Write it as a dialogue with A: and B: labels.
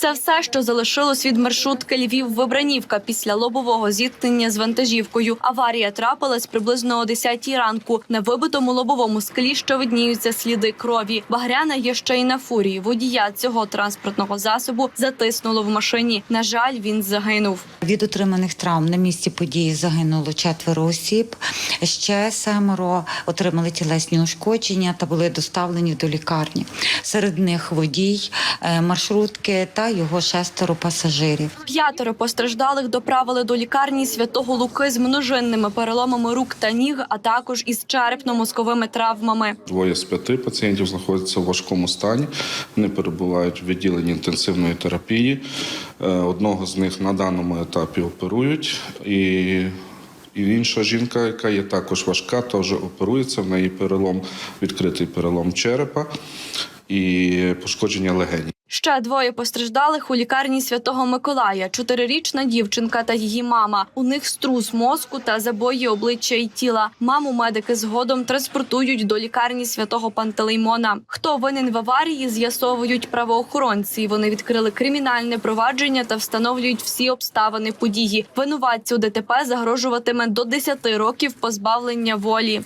A: Це все, що залишилось від маршрутки Львів-Вибранівка після лобового зіткнення з вантажівкою. Аварія трапилась приблизно о 10 ранку. На вибитому лобовому склі ще видніються сліди крові. Багряна є ще й на фурії. Водія цього транспортного засобу затиснуло в машині. На жаль, він загинув.
B: Від отриманих травм на місці події загинуло четверо осіб. Ще семеро отримали тілесні ушкодження та були доставлені до лікарні. Серед них водій е, маршрутки та його шестеро пасажирів.
A: П'ятеро постраждалих доправили до лікарні святого Луки з множинними переломами рук та ніг, а також із черепно-мозковими травмами.
C: Двоє з п'яти пацієнтів знаходяться в важкому стані. Вони перебувають в відділенні інтенсивної терапії. Е, Одного з них на даному етапі оперують. І, і інша жінка, яка є також важка, теж оперується. В неї перелом, відкритий перелом черепа і пошкодження легенів.
A: Ще двоє постраждалих у лікарні святого Миколая: чотирирічна дівчинка та її мама. У них струс мозку та забої обличчя і тіла. Маму медики згодом транспортують до лікарні святого Пантелеймона. Хто винен в аварії, з'ясовують правоохоронці. Вони відкрили кримінальне провадження та встановлюють всі обставини події. Винуватцю ДТП загрожуватиме до 10 років позбавлення волі.